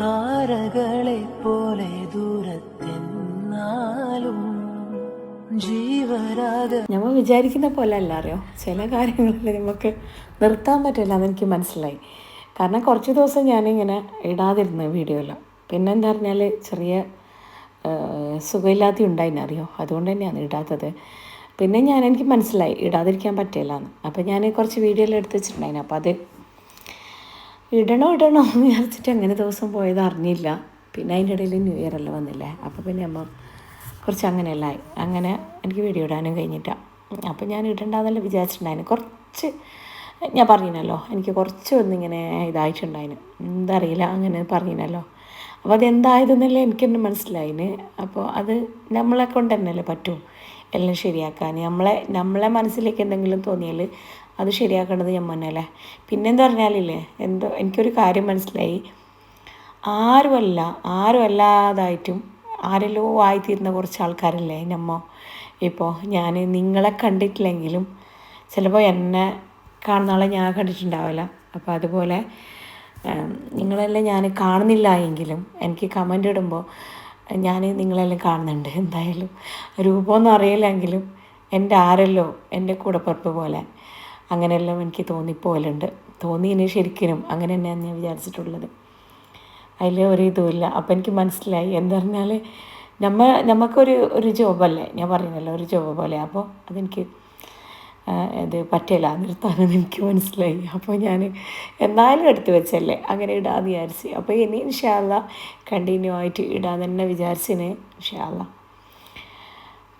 താരകളെ പോലെ ദൂരത്തെന്നാലും ജീവരാഗ നമ്മൾ വിചാരിക്കുന്ന പോലെ അല്ല അറിയോ? ചില കാര്യങ്ങളിൽ നമുക്ക് നിർത്താൻ പറ്റില്ല അതെനിക്ക് മനസ്സിലായി. കാരണം കുറച്ച് ദിവസം ഞാനിങ്ങനെ ഇടാതിരുന്നു വീഡിയോയിൽ പിന്നെ എന്താ പറഞ്ഞാൽ ചെറിയ സുഖമില്ലാത്ത ഉണ്ടായിന് അറിയോ? അതുകൊണ്ട് തന്നെയാണ് ഇടാത്തത്. പിന്നെ ഞാൻ എനിക്ക് മനസ്സിലായി ഇടാതിരിക്കാൻ പറ്റില്ല എന്ന്. അപ്പോൾ ഞാൻ കുറച്ച് വീഡിയോയിൽ എടുത്ത് വെച്ചിട്ടുണ്ടായിരുന്നു അപ്പോൾ അത് ഇടണോ ഇടണോ എന്ന് വിചാരിച്ചിട്ട് അങ്ങനെ ദിവസം പോയത് അറിഞ്ഞില്ല. പിന്നെ അതിന്റെ ഇടയിൽ ന്യൂ ഇയർ എല്ലാം വന്നില്ലേ? അപ്പോൾ പിന്നെ അമ്മ കുറച്ച് അങ്ങനെയല്ല അങ്ങനെ എനിക്ക് വീഡിയോ ഇടാനും കഴിഞ്ഞിട്ടാണ് അപ്പോൾ ഞാൻ ഇടണ്ടെന്നല്ല വിചാരിച്ചിട്ടുണ്ടായിരുന്നു കുറച്ച് ഞാൻ പറഞ്ഞിനല്ലോ എനിക്ക് കുറച്ച് ഒന്നിങ്ങനെ ഇതായിട്ടുണ്ടായിന്. എന്താ അറിയില്ല അങ്ങനെ പറഞ്ഞിനല്ലോ. അപ്പോൾ അതെന്തായതെന്നല്ലേ എനിക്കൊന്നും മനസ്സിലായിന്. അപ്പോൾ അത് നമ്മളെ കൊണ്ട് തന്നെയല്ലേ പറ്റൂ. എല്ലാം ശരിയാക്കാൻ. നമ്മളെ നമ്മളെ മനസ്സിലേക്ക് എന്തെങ്കിലും തോന്നിയാൽ അത് ശരിയാക്കേണ്ടത് ഞാൻ തന്നെയല്ലേ പിന്നെന്താ പറഞ്ഞാലില്ലേ എന്തോ എനിക്കൊരു കാര്യം മനസ്സിലായി. ആരുമല്ല ആരുമല്ലാതായിട്ടും ആരെല്ലോ ആയിത്തീരുന്ന കുറച്ച് ആൾക്കാരല്ലേ നമ്മ? ഇപ്പോൾ ഞാൻ നിങ്ങളെ കണ്ടിട്ടില്ലെങ്കിലും ചിലപ്പോൾ എന്നെ കാണുന്ന ആളെ ഞാൻ കണ്ടിട്ടുണ്ടാവില്ല. അപ്പോൾ അതുപോലെ നിങ്ങളെല്ലാം ഞാൻ കാണുന്നില്ല എങ്കിലും എനിക്ക് കമന്റ് ഇടുമ്പോൾ ഞാൻ നിങ്ങളെല്ലാം കാണുന്നുണ്ട്. എന്തായാലും രൂപമൊന്നും അറിയില്ലെങ്കിലും എന്റെ ആരല്ലോ എന്റെ കൂടപ്പുറപ്പ് പോലെ അങ്ങനെയെല്ലാം എനിക്ക് തോന്നിപ്പോലുണ്ട് തോന്നിയതിന് ശരിക്കും അങ്ങനെ തന്നെയാണ് ഞാൻ വിചാരിച്ചിട്ടുള്ളത്. അതിൽ ഒരു ഇതുമില്ല അപ്പം എനിക്ക് മനസ്സിലായി. എന്താ പറഞ്ഞാൽ നമ്മ നമുക്കൊരു ഒരു ജോബല്ലേ? ഞാൻ പറയുന്നല്ലോ ഒരു ജോബ് പോലെ. അപ്പോൾ അതെനിക്ക് ഇത് പറ്റില്ല നിർത്താനെന്ന് എനിക്ക് മനസ്സിലായി. അപ്പോൾ ഞാൻ എന്നാലും എടുത്ത് വെച്ചല്ലേ? അങ്ങനെ ഇടാമെന്ന് വിചാരിച്ച്. അപ്പോൾ ഇനി ഇൻഷാല്ല കണ്ടിന്യൂ ആയിട്ട് ഇടാൻ തന്നെ വിചാരിച്ചിന്. ഇൻഷാല്ല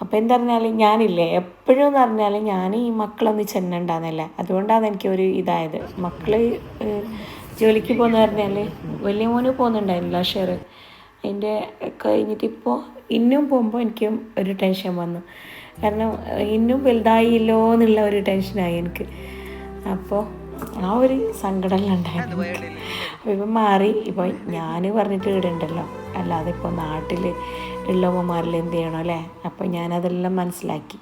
അപ്പോൾ എന്താ പറഞ്ഞാൽ ഞാനില്ലേ എപ്പോഴും എന്ന് പറഞ്ഞാൽ ഞാൻ ഈ മക്കളൊന്ന് ചെന്നുണ്ടാകുന്നില്ല അതുകൊണ്ടാണ് എനിക്ക് ഒരു ഇതായത്. മക്കൾ ജോലിക്ക് പോകുന്ന പറഞ്ഞാൽ വലിയ മോന് പോകുന്നുണ്ടായിരുന്നില്ല ഷെയർ അതിന്റെ കഴിഞ്ഞിട്ട് ഇപ്പോൾ ഇന്നും പോകുമ്പോൾ എനിക്ക് ഒരു ടെൻഷൻ വന്നു. കാരണം ഇന്നും വലുതായില്ലോ എന്നുള്ള ഒരു ടെൻഷനായി എനിക്ക്. അപ്പോൾ ആ ഒരു സങ്കടമെല്ലാം ഉണ്ടായിരുന്നു ഇപ്പം മാറി. ഇപ്പോൾ ഞാൻ പറഞ്ഞിട്ട് ഇടണ്ടല്ലോ അല്ലാതെ ഇപ്പോൾ നാട്ടിൽ ഉള്ള ഉമ്മമാരിൽ എന്ത് ചെയ്യണം അല്ലേ? അപ്പോൾ ഞാനതെല്ലാം മനസ്സിലാക്കി.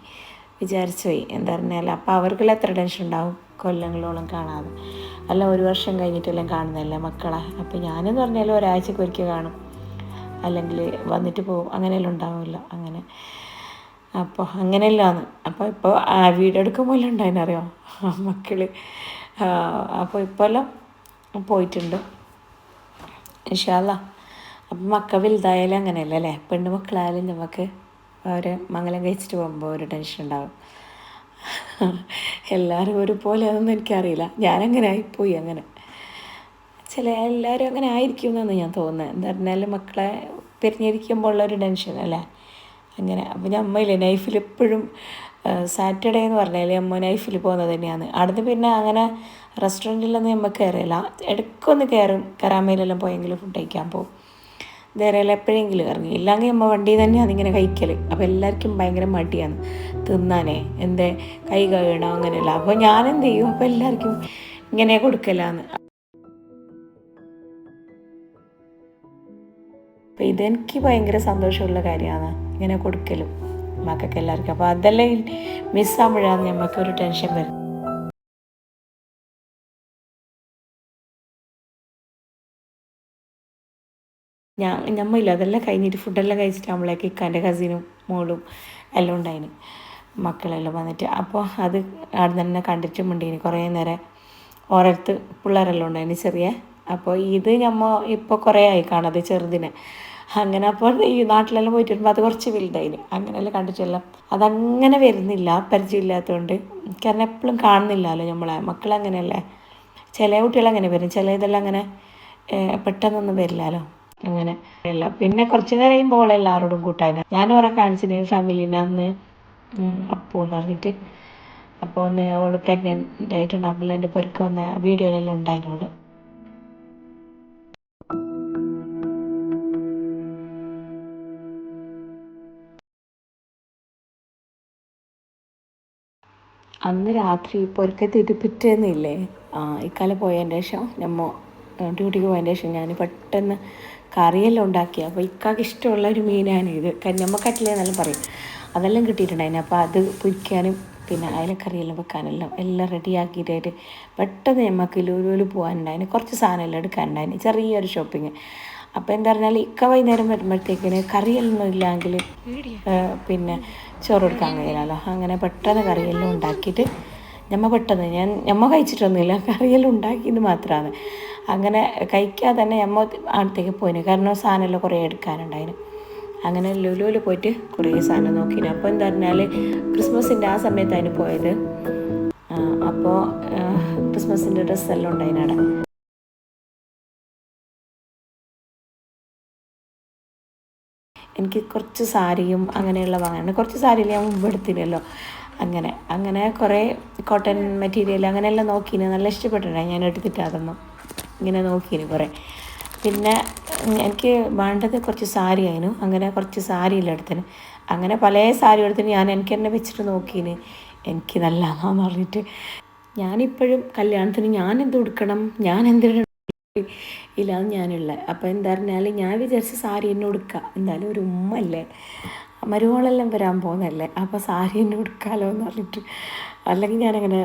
വിചാരിച്ചു പോയി. എന്താ പറഞ്ഞാൽ അപ്പോൾ അവർക്കെല്ലാം എത്ര ടെൻഷൻ ഉണ്ടാവും? കൊല്ലങ്ങളോളം കാണാതെ. അല്ല ഒരു വർഷം കഴിഞ്ഞിട്ടെല്ലാം കാണുന്നതല്ലേ മക്കളെ? അപ്പോൾ ഞാനെന്ന് പറഞ്ഞാൽ ഒരാഴ്ചക്ക് ഒരിക്കൽ കാണും. അല്ലെങ്കിൽ വന്നിട്ട് പോകും അങ്ങനെയെല്ലാം ഉണ്ടാവുമല്ലോ. അങ്ങനെ. അപ്പോൾ അങ്ങനെയല്ലാന്ന്. അപ്പോൾ ഇപ്പോൾ വീഡിയോ എടുക്കുമ്പോൾ ഉണ്ടായിനറിയോ മക്കൾ അപ്പോൾ ഇപ്പോൾ എല്ലാം പോയിട്ടുണ്ട്. ഇൻഷാല്ല അപ്പം മക്ക വലുതായാലും അങ്ങനെയല്ല അല്ലേ? പെണ്ണ് മക്കളായാലും നമുക്ക് അവർ മംഗലം കഴിച്ചിട്ട് പോകുമ്പോൾ ഒരു ടെൻഷൻ ഉണ്ടാവും. എല്ലാവരും ഒരുപോലെ അതൊന്നും എനിക്കറിയില്ല. ഞാനങ്ങനെ ആയിപ്പോയി അങ്ങനെ. ചില എല്ലാവരും അങ്ങനെ ആയിരിക്കും എന്നാണ് ഞാൻ തോന്നുന്നത്. എന്താ പറഞ്ഞാൽ മക്കളെ പിരിഞ്ഞിരിക്കുമ്പോൾ ഉള്ളൊരു ടെൻഷൻ അല്ലേ? അങ്ങനെ. അപ്പം ഞാൻ അമ്മയില്ലേ നൈഫിൽ എപ്പോഴും സാറ്റർഡേ എന്ന് പറഞ്ഞാൽ അമ്മ നൈഫിൽ പോകുന്നത് തന്നെയാണ്. അവിടുന്ന് പിന്നെ അങ്ങനെ റെസ്റ്റോറന്റിലൊന്നും നമുക്ക് കയറില്ല ഇടയ്ക്കൊന്ന് കയറും കരാമയിലെല്ലാം പോയെങ്കിലും ഫുഡ് കഴിക്കാൻ പോകും. വേറെയെല്ലാം എപ്പോഴെങ്കിലും ഇറങ്ങി. ഇല്ലെങ്കിൽ അമ്മ വണ്ടി തന്നെയാണ് അതിങ്ങനെ കഴിക്കൽ അപ്പോൾ എല്ലാവർക്കും ഭയങ്കര മടിയാണ്. തിന്നാനേ എന്റെ കൈ കഴുകണം അങ്ങനെയല്ല. അപ്പോൾ ഞാൻ എന്ത് ചെയ്യും അപ്പോൾ എല്ലാവർക്കും ഇങ്ങനെ കൊടുക്കലാന്ന്. അപ്പോൾ ഇതെനിക്ക് ഭയങ്കര സന്തോഷമുള്ള കാര്യമാണ് ഇങ്ങനെ കൊടുക്കലും. മക്കൾക്ക് എല്ലാവർക്കും അപ്പോൾ അതെല്ലാം മിസ്സാകുമ്പോഴാണ് നമുക്കൊരു ടെൻഷൻ വരുന്നത്. ഞാൻ നമ്മയില്ല അതെല്ലാം കഴിഞ്ഞിട്ട് ഫുഡെല്ലാം കഴിച്ചിട്ട് നമ്മളേക്ക് ഇക്കാന്റെ കസിനും മോളും എല്ലാം ഉണ്ടായിന്. മക്കളെല്ലാം വന്നിട്ട്. അപ്പോൾ അത് അവിടെ തന്നെ കണ്ടിട്ടും ഉണ്ടായിന് കുറേ നേരം ഓരോരുത്ത് പിള്ളേരെല്ലാം ഉണ്ടായിന് ചെറിയ. അപ്പോൾ ഇത് നമ്മ ഇപ്പോൾ കുറേ ആയി കാണാതെ ചെറുതിനെ. അങ്ങനെ അപ്പോൾ ഈ നാട്ടിലെല്ലാം പോയിട്ട് വരുമ്പോൾ അത് കുറച്ച് വലുതായിന്. അങ്ങനെയെല്ലാം കണ്ടിട്ടെല്ലാം അതങ്ങനെ വരുന്നില്ല. പരിചയമില്ലാത്തതുകൊണ്ട് കാരണം എപ്പോഴും കാണുന്നില്ലല്ലോ നമ്മളെ മക്കളങ്ങനെയല്ലേ? ചില കുട്ടികളങ്ങനെ വരും. ചില ഇതെല്ലാം അങ്ങനെ പെട്ടെന്നൊന്നും വരില്ലല്ലോ. അങ്ങനെ. അല്ല പിന്നെ കുറച്ച് നേരം കഴിയുമ്പോൾ എല്ലാവരോടും കൂട്ടായി ഞാൻ ഓരോ കാണിച്ചിന് ഫാമിലിനെ അന്ന് അപ്പൂന്ന് എന്ന് പറഞ്ഞിട്ട്. അപ്പോൾ ഒന്ന് അവൾ പ്രഗ്നന്റ് ആയിട്ടുണ്ടാകുമ്പോൾ എന്റെ പൊരുക്ക വന്ന വീഡിയോയിലെല്ലാം ഉണ്ടായിരുന്നു അന്ന് രാത്രി പൊരുക്കത്തിട്ട് പിറ്റേന്നില്ലേ? ഇക്കാലം പോയതിന്റെ ശേഷം നമ്മ ഡ്യൂട്ടിക്ക് പോയതിന്റെ ശേഷം ഞാൻ പെട്ടെന്ന് കറിയെല്ലാം ഉണ്ടാക്കി അപ്പോൾ ഇക്കാക്ക് ഇഷ്ടമുള്ള ഒരു മീനാണ് ഇത്. കന്യമ്മക്കട്ടില എന്നെല്ലാം പറയും. അതെല്ലാം കിട്ടിയിട്ടുണ്ടായിരുന്നു അപ്പോൾ അത് പൊരിക്കാനും പിന്നെ അയലക്കറിയെല്ലാം വെക്കാനെല്ലാം എല്ലാം റെഡിയാക്കിയിട്ടായിട്ട് പെട്ടെന്ന് നമുക്ക് ലൂലൂൽ പോകാനുണ്ടായിന് കുറച്ച് സാധനമെല്ലാം എടുക്കാനുണ്ടായിന്. ചെറിയൊരു ഷോപ്പിങ്. അപ്പോൾ എന്താ പറഞ്ഞാൽ ഇക്ക വൈകുന്നേരം വരുമ്പോഴത്തേക്കിന് കറിയെല്ലാം ഇല്ലെങ്കിൽ പിന്നെ ചോറ് കൊടുക്കാൻ കഴിയില്ലല്ലോ. അങ്ങനെ പെട്ടെന്ന് കറിയെല്ലാം ഉണ്ടാക്കിയിട്ട് ഞമ്മ പെട്ടെന്ന് ഞാൻ ഞമ്മ കഴിച്ചിട്ടൊന്നുമില്ല. കറിയെല്ലാം ഉണ്ടാക്കിയത് മാത്രമാണ് അങ്ങനെ കഴിക്കാതെ തന്നെ നമ്മൾ അടുത്തേക്ക് പോയിന്. കാരണം സാധനമെല്ലാം കുറേ എടുക്കാനുണ്ടായിന്. അങ്ങനെ ലുലുവിൽ പോയിട്ട് കുറേ സാധനം നോക്കിന്. അപ്പോൾ എന്താ പറഞ്ഞാൽ ക്രിസ്മസിന്റെ ആ സമയത്താണ് പോയത്. അപ്പോൾ ക്രിസ്മസിന്റെ ഡ്രസ്സെല്ലാം ഉണ്ടായിനവിടെ എനിക്ക് കുറച്ച് സാരിയും അങ്ങനെയുള്ള വാങ്ങാനുണ്ട്. കുറച്ച് സാരിയിൽ ഞാൻ മുമ്പ് എടുത്തില്ലല്ലോ അങ്ങനെ അങ്ങനെ കുറേ കോട്ടൺ മെറ്റീരിയൽ അങ്ങനെയെല്ലാം നോക്കിന്. നല്ല ഇഷ്ടപ്പെട്ടിട്ടുണ്ടായി. ഞാൻ എടുത്തിട്ട് അതൊന്നും. ഇങ്ങനെ നോക്കിയിരുന്നു കുറേ. പിന്നെ എനിക്ക് വേണ്ടത് കുറച്ച് സാരി ആയിരുന്നു അങ്ങനെ കുറച്ച് സാരിയെല്ലാം എടുത്തിന് അങ്ങനെ പല സാരി എടുത്തിന് ഞാൻ എനിക്ക് തന്നെ വെച്ചിട്ട് നോക്കിയിന്. എനിക്ക് നല്ലതാന്ന് പറഞ്ഞിട്ട്. ഞാനിപ്പോഴും കല്യാണത്തിന് ഞാൻ എന്ത് കൊടുക്കണം ഞാൻ എന്തിനാണ് ഇല്ലാന്ന് ഞാനുള്ള. അപ്പോൾ എന്താ പറഞ്ഞാൽ ഞാൻ വിചാരിച്ച സാരി എന്നെ കൊടുക്കുക എന്തായാലും ഒരു ഉമ്മ അല്ലേ മരുമോളെല്ലാം വരാൻ പോകുന്നതല്ലേ? അപ്പോൾ സാരി എന്നെ കൊടുക്കാമല്ലോ എന്ന് പറഞ്ഞിട്ട്. അല്ലെങ്കിൽ ഞാനങ്ങനെ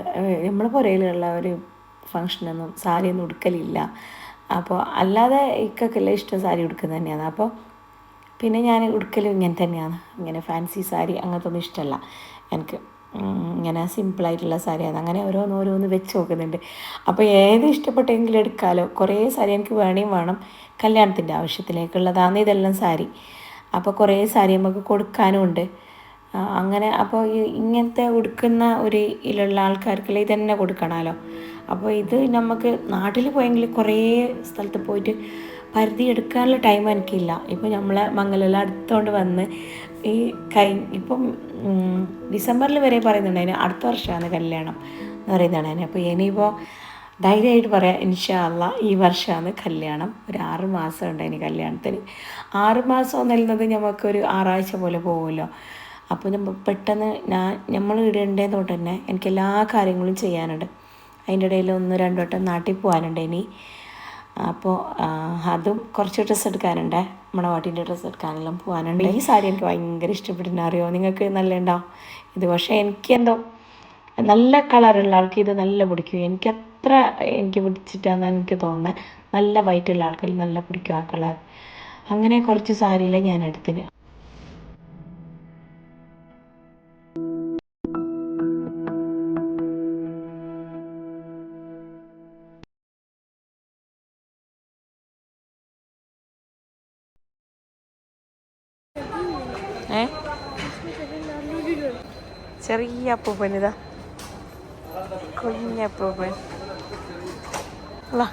നമ്മളെ പുരയിലുള്ള ഒരു ഫങ്ഷനൊന്നും സാരിയൊന്നും ഉടുക്കലില്ല. അപ്പോൾ അല്ലാതെ ഇക്കൊക്കെല്ലാം ഇഷ്ടം സാരി ഉടുക്കുന്നത് തന്നെയാണ്. അപ്പോൾ പിന്നെ ഞാൻ ഉടുക്കലും ഇങ്ങനെ തന്നെയാണ്. ഇങ്ങനെ ഫാൻസി സാരി അങ്ങനത്തെ ഒന്നും ഇഷ്ടമല്ല. എനിക്ക് ഇങ്ങനെ സിമ്പിളായിട്ടുള്ള സാരിയാണ്. അങ്ങനെ ഓരോന്ന് ഓരോന്ന് വെച്ച് നോക്കുന്നുണ്ട്. അപ്പോൾ ഏത് ഇഷ്ടപ്പെട്ടെങ്കിലും എടുക്കാമല്ലോ കുറേ സാരി എനിക്ക് വേണേയും വേണം. കല്യാണത്തിന്റെ ആവശ്യത്തിലേക്കുള്ളതാണ് ഇതെല്ലാം സാരി. അപ്പോൾ കുറേ സാരി നമുക്ക് കൊടുക്കാനും ഉണ്ട്. അങ്ങനെ അപ്പോൾ ഇങ്ങനത്തെ ഉടുക്കുന്ന ഒരു ഇതിലുള്ള ആൾക്കാർക്കെല്ലാം ഇതന്നെ കൊടുക്കണമല്ലോ. അപ്പോൾ ഇത് നമുക്ക് നാട്ടിൽ പോയെങ്കിൽ കുറേ സ്ഥലത്ത് പോയിട്ട് പരിധി എടുക്കാനുള്ള ടൈം എനിക്കില്ല. ഇപ്പോൾ നമ്മളെ മംഗലെല്ലാം അടുത്തോണ്ട് വന്ന് ഈ കൈ ഇപ്പം ഡിസംബറിൽ വരെ പറയുന്നുണ്ടായിരുന്നു അടുത്ത വർഷമാണ് കല്യാണം എന്ന് പറയുന്നതാണ് അതിന് അപ്പോൾ ഇനിയിപ്പോൾ ധൈര്യമായിട്ട് പറയാം ഇൻഷാല്ല ഈ വർഷമാണ് കല്യാണം. ഒരു ആറ് മാസം ഉണ്ടായിന് കല്യാണത്തിന്. ആറ് മാസം എന്നുള്ളത് നമുക്കൊരു ആറാഴ്ച പോലെ പോകുമല്ലോ. അപ്പോൾ പെട്ടെന്ന് ഞാൻ നമ്മൾ ഇടേണ്ടതുകൊണ്ട് തന്നെ എനിക്ക് എല്ലാ കാര്യങ്ങളും ചെയ്യാനുണ്ട്. അതിന്റെ ഇടയിൽ ഒന്ന് രണ്ടു വട്ടം നാട്ടിൽ പോകാനുണ്ട് ഇനി. അപ്പോൾ അതും കുറച്ച് ഡ്രസ്സ് എടുക്കാനുണ്ട്. നമ്മുടെ വാട്ടിന്റെ ഡ്രസ്സ് എടുക്കാനെല്ലാം പോകാനുണ്ട്. ഈ സാരി എനിക്ക് ഭയങ്കര ഇഷ്ടപ്പെട്ടിട്ടുണ്ട് അറിയോ? നിങ്ങൾക്ക് നല്ല ഉണ്ടാവും ഇത് പക്ഷേ എനിക്കെന്തോ നല്ല കളറുള്ള ആൾക്ക് ഇത് നല്ല പിടിക്കും. എനിക്ക് അത്ര എനിക്ക് പിടിച്ചിട്ടാണെന്ന് എനിക്ക് തോന്നുന്നത്. നല്ല വൈറ്റുള്ള ആൾക്ക് നല്ല പിടിക്കും ആ കളർ. അങ്ങനെ കുറച്ച് സാരിയിലെ ഞാൻ എടുത്തിന്. ചെറിയ അപ്പൂപ്പൻ ഇതാ. കുഞ്ഞപ്പൂപ്പൻ അല്ല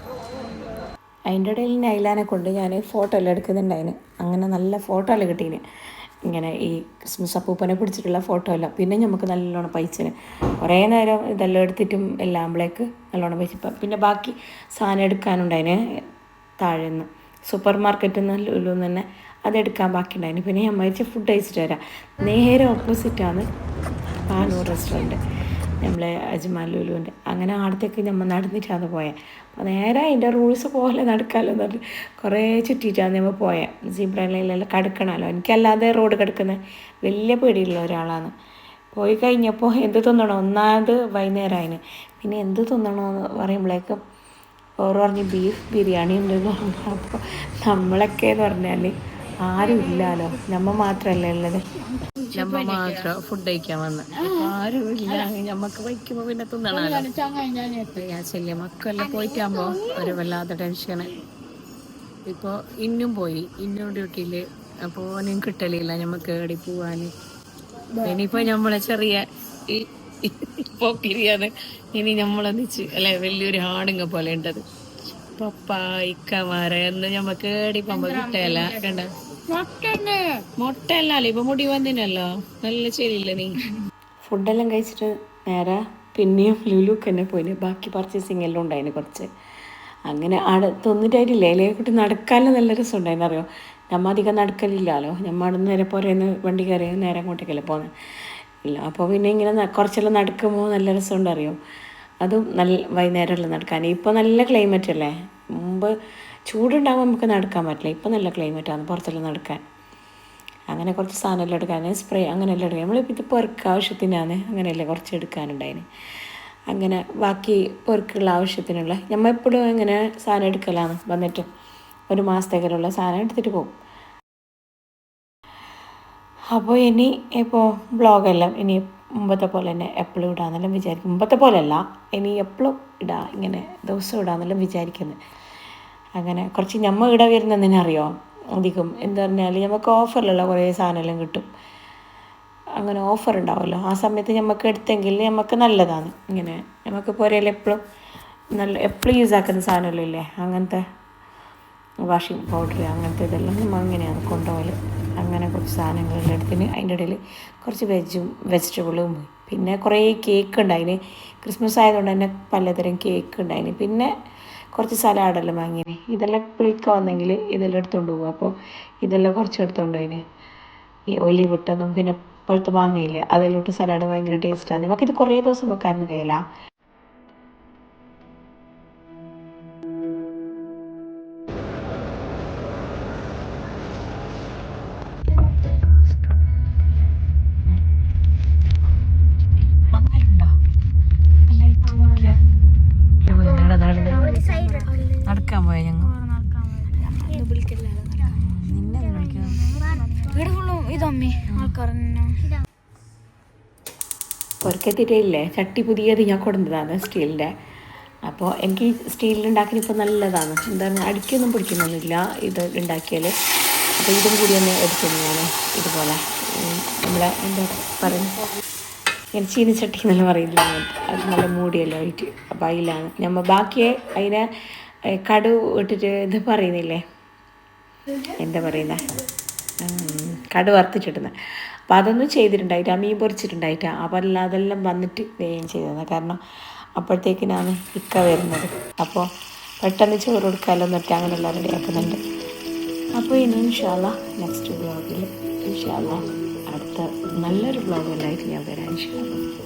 അതിന്റെ ഇടയിൽ നൈലാനെ കൊണ്ട് ഞാൻ ഫോട്ടോ എല്ലാം എടുക്കുന്നുണ്ടായിന്. അങ്ങനെ നല്ല ഫോട്ടോ എല്ലാം കിട്ടീന്. ഇങ്ങനെ ഈ ക്രിസ്മസ് അപ്പൂപ്പനെ പിടിച്ചിട്ടുള്ള ഫോട്ടോ എല്ലാം. പിന്നെ നമുക്ക് നല്ലോണം പൈസന്. കുറേ നേരം ഇതെല്ലാം എടുത്തിട്ടും എല്ലാം ആകുമ്പോഴേക്ക് നല്ലോണം പൈസ പിന്നെ ബാക്കി സാധനം എടുക്കാനുണ്ടായിന് താഴെ നിന്ന് സൂപ്പർ മാർക്കറ്റിൽ നിന്ന് തന്നെ അതെടുക്കാൻ ബാക്കിയുണ്ടായിന്. പിന്നെ ഞാൻ മരിച്ച ഫുഡ് കഴിച്ചിട്ട് വരാം. നേരെ ഓപ്പോസിറ്റാണ് പാനൂർ റെസ്റ്റോറന്റ് നമ്മളെ അജ്മാൻ ലുലുവിന്റെ. അങ്ങനെ ആടത്തേക്ക് നമ്മൾ നടന്നിട്ടാണ് പോയത് അപ്പോൾ നേരെ അതിന്റെ റൂൾസ് പോലെ നടക്കാമല്ലോ എന്ന് പറഞ്ഞിട്ട് കുറേ ചുറ്റിയിട്ടാണ് നമ്മൾ പോയത് സീബ്ര ലൈനിലെല്ലാം കടക്കണമല്ലോ. എനിക്കല്ലാതെ റോഡ് കിടക്കുന്ന വലിയ പേടിയുള്ള ഒരാളാണ്. പോയി കഴിഞ്ഞപ്പോൾ എന്ത് തിന്നണോ? ഒന്നാമത് വൈകുന്നേരം അതിന് പിന്നെ എന്ത് തിന്നണോ എന്ന് പറയുമ്പോഴേക്കും ഓർ പറഞ്ഞ് ബീഫ് ബിരിയാണി ഉണ്ടെന്ന് പറഞ്ഞു. അപ്പോൾ നമ്മളൊക്കെ എന്ന് പറഞ്ഞാൽ ആരും ഇല്ലല്ലോ നമ്മ മാത്രല്ലേ ഉള്ളത് നമ്മ മാത്രം ഫുഡ് കഴിക്കാൻ വന്ന് ആരും ഇല്ല നമ്മക്ക് വയ്ക്കുമ്പോ പിന്നെ തിന്നണല്ലോ ശല്യ മക്കളെല്ലാം പോയിട്ടാകുമ്പോ ഒരു വല്ലാത്ത ടെൻഷന് ഇപ്പൊ ഇന്നും പോയി ഇന്നും ഡ്യൂട്ടിയിൽ അപ്പോ ഓനും കിട്ടലില്ല ഞമ്മക്ക് എടി പോവാന് ഇനിയിപ്പോ നമ്മളെ ചെറിയ ഇപ്പൊ പോക്കിരിയാണ് ഇനി നമ്മളൊന്നിച്ച് അല്ലെ വലിയൊരു ആടുങ്ങ പോലെ ഉണ്ടത് പപ്പ ഇക്കമാരെ എന്ന് ഞമ്മക്ക് ഏടിപ്പോ കിട്ടയല്ല കണ്ട? മുട്ടയല്ലല്ലോ ഇപ്പൊ മുടി വന്നിനല്ലോ. നല്ല ശരിയില്ല നീ? ഫുഡെല്ലാം കഴിച്ചിട്ട് നേരെ പിന്നെയും ലുലുക്ക് തന്നെ പോയിന്. ബാക്കി പർച്ചേസിങ് എല്ലാം ഉണ്ടായിന് കുറച്ച്. അങ്ങനെ അട തൊന്നിട്ടായിട്ടില്ലേ ഇലയെ കുട്ടി നടക്കാനും നല്ല രസം ഉണ്ടായിരുന്നു അറിയോ? നമ്മ അധികം നടക്കലില്ലല്ലോ. നമ്മ അവിടെ നേരെ പോരേന്ന് വണ്ടി കയറി നേരെ അങ്ങോട്ടേക്കല്ലേ പോകുന്നത് ഇല്ല അപ്പോൾ പിന്നെ ഇങ്ങനെ കുറച്ചെല്ലാം നടക്കുമ്പോൾ നല്ല രസമുണ്ട് അറിയോ? അതും നല്ല വൈകുന്നേരമല്ല നടക്കാൻ? ഇപ്പോൾ നല്ല ക്ലൈമറ്റ് അല്ലേ? മുമ്പ് ചൂടുണ്ടാകുമ്പോൾ നമുക്ക് നടക്കാൻ പറ്റില്ല. ഇപ്പോൾ നല്ല ക്ലൈമറ്റാണ് പുറത്തെല്ലാം നടക്കാൻ. അങ്ങനെ കുറച്ച് സാധനമെല്ലാം എടുക്കാൻ. സ്പ്രേ അങ്ങനെയെല്ലാം എടുക്കാൻ. നമ്മളിപ്പോൾ ഇത് പെർക്ക് ആവശ്യത്തിനാണ്. അങ്ങനെയല്ലേ കുറച്ച് എടുക്കാനുണ്ടായിന്. അങ്ങനെ ബാക്കി പെർക്കുള്ള ആവശ്യത്തിനുള്ള. നമ്മൾ എപ്പോഴും ഇങ്ങനെ സാധനം എടുക്കലാണ്. വന്നിട്ട് ഒരു മാസത്തേക്കുള്ള സാധനം എടുത്തിട്ട് പോകും. അപ്പോൾ ഇനി ഇപ്പോൾ ബ്ലോഗെല്ലാം ഇനി മുമ്പത്തെ പോലെ തന്നെ എപ്പോഴും ഇടാന്നെല്ലാം വിചാരിക്കും. മുമ്പത്തെ പോലെയല്ല ഇനി എപ്പോഴും ഇടാ ഇങ്ങനെ ദിവസം ഇടാന്നെല്ലാം വിചാരിക്കുന്നത്. അങ്ങനെ കുറച്ച് ഞമ്മ ഇട വരുന്നതിനെ അറിയോ അധികം. എന്താ പറഞ്ഞാൽ നമുക്ക് ഓഫറിലുള്ള കുറേ സാധനമെല്ലാം കിട്ടും. അങ്ങനെ ഓഫർ ഉണ്ടാവുമല്ലോ. ആ സമയത്ത് നമുക്ക് എടുത്തെങ്കിൽ നമുക്ക് നല്ലതാണ്. ഇങ്ങനെ നമുക്ക് പുരയിൽ എപ്പോഴും നല്ല എപ്പോഴും യൂസ് ആക്കുന്ന സാധനമല്ലോ? ഇല്ലേ അങ്ങനത്തെ വാഷിംഗ് പൗഡർ അങ്ങനത്തെ ഇതെല്ലാം നമ്മൾ അങ്ങനെയാണ് കൊണ്ടുപോകൽ. അങ്ങനെ കുറച്ച് സാധനങ്ങളെല്ലാം എടുത്തിന് അതിന്റെ ഇടയിൽ കുറച്ച് വെജും വെജിറ്റബിളും പിന്നെ കുറേ കേക്ക് ഉണ്ടായിന്. ക്രിസ്മസ് ആയതുകൊണ്ട് തന്നെ പലതരം കേക്ക് ഉണ്ടായിന്. പിന്നെ കുറച്ച് സലാഡെല്ലാം വാങ്ങിന്. ഇതെല്ലാം പിളിക്ക വന്നെങ്കിൽ ഇതെല്ലാം എടുത്തുകൊണ്ട് പോകും അപ്പോൾ ഇതെല്ലാം കുറച്ച് എടുത്തുകൊണ്ട് ഈ ഒലി വിട്ടതും പിന്നെ ഇപ്പോഴത്തെ വാങ്ങിയില്ല അതിലോട്ട് സലാഡ് ഭയങ്കര ടേസ്റ്റാണ് നമുക്കിത് കുറേ ദിവസം വെക്കാനൊന്നും കഴിയില്ല. ആൾക്കാർ പൊരക്കെത്തിയിട്ടില്ലേ ചട്ടി പുതിയത് ഞാൻ കൊടുത്തതാണ് സ്റ്റീലിന്റെ. അപ്പോൾ എനിക്ക് സ്റ്റീലിലുണ്ടാക്കാൻ ഇപ്പോൾ നല്ലതാണ്. എന്താണ്? അടിക്കൊന്നും പിടിക്കുന്നൊന്നുമില്ല ഇത് ഉണ്ടാക്കിയാൽ. അപ്പോൾ ഇതും കൂടി ഒന്ന് എടുക്കുന്നു ഞാൻ ഇതുപോലെ. നമ്മളെ എന്താ പറയുന്നത്? ഇങ്ങനെ ചീനിച്ചട്ടി എന്നെല്ലാം പറയില്ല അത് നല്ല മൂടിയല്ലോ? ആയിട്ട് അപ്പോൾ അതിലാണ് നമ്മൾ ബാക്കിയെ അതിനെ കടു ഇട്ടിട്ട് ഇത് പറയുന്നില്ലേ? എന്താ പറയുന്നത് കടു വറുത്തിട്ടിടുന്നത് അപ്പോൾ അതൊന്നും ചെയ്തിട്ടുണ്ടായിട്ട് മീൻ പൊരിച്ചിട്ടുണ്ടായിട്ട്. അപ്പോൾ അല്ല അതെല്ലാം വന്നിട്ട് വേഗം ചെയ്തതാണ് കാരണം അപ്പോഴത്തേക്കിനാണ് ഇക്ക വരുന്നത്. അപ്പോൾ പെട്ടെന്ന് ചോറ് കൊടുക്കാമല്ലോ എന്നിട്ട് അങ്ങനെയെല്ലാം റെഡിയാക്കുന്നുണ്ട് അപ്പോൾ ഇനി ഇൻഷാല്ല നെക്സ്റ്റ് ബ്ലോഗിൽ ഇൻഷാല്ല അടുത്ത നല്ലൊരു ബ്ലോഗല്ലായിട്ട് ഞാൻ വരാം ഇൻഷാല്ല